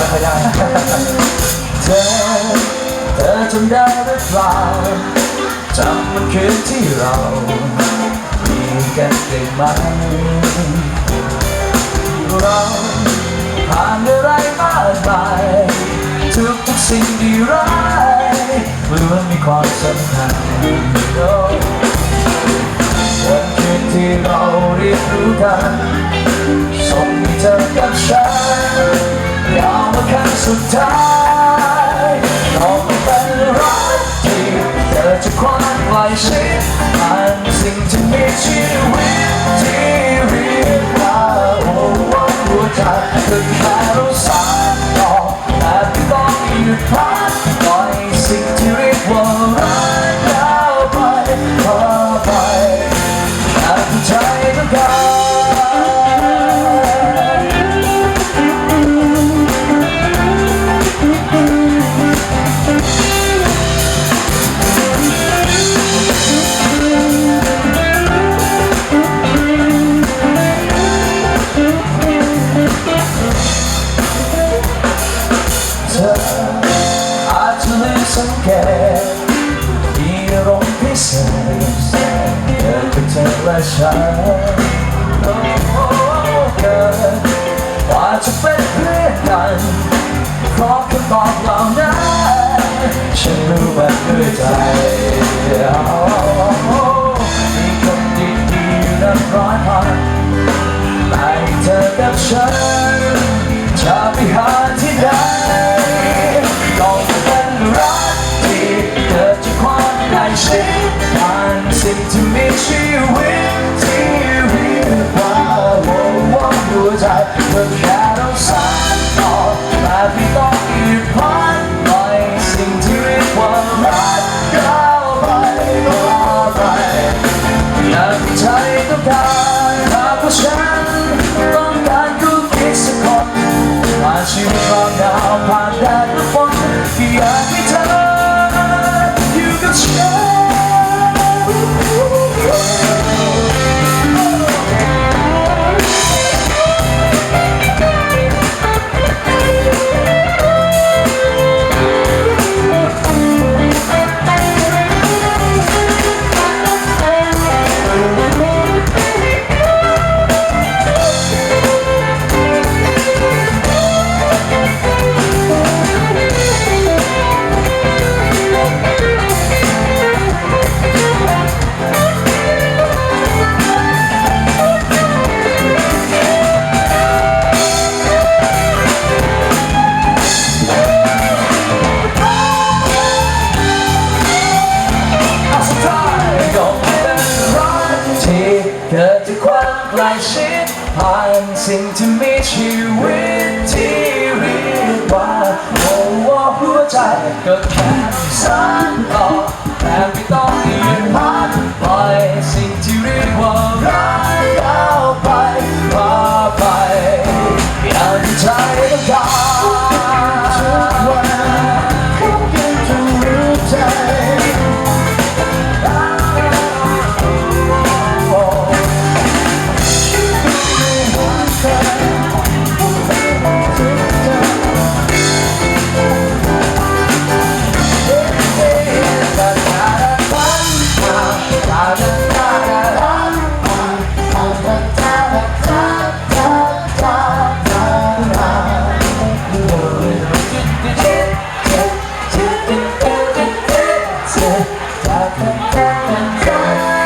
ไม่ค่อยได้เธอเธอจำได้หรือเปล่าจำมันคืนที่เรามีกันได้ไหมเราผ่านอะไรมากมายทุกทุกสิ่งที่ร้ายล้วนมีความสำคัญวันคืนที่เราเรียนรู้กัน สุดท้ายต้องเป็นรักที่เธอจะคว้าใกล้ชิดผ่านสิ่งที่มีชีวิตที่เรียกว่าโอ้หัวใจคือแม้เราสานต่อแต่ไม่ต้องหยุดพัก สังเกตมีอารมณ์พิเศษเกิดกับเธอและฉันโอ้เกิดว่าจะเป็นเพื่อนกันเพราะคำตอบเหล่านั้นฉันรู้ว่าด้วยใจ หา ใกล้ชิดผ่านสิ่งที่มีชีวิตที่เรียกว่าโอ้ว่าหัวใจก็ ใจ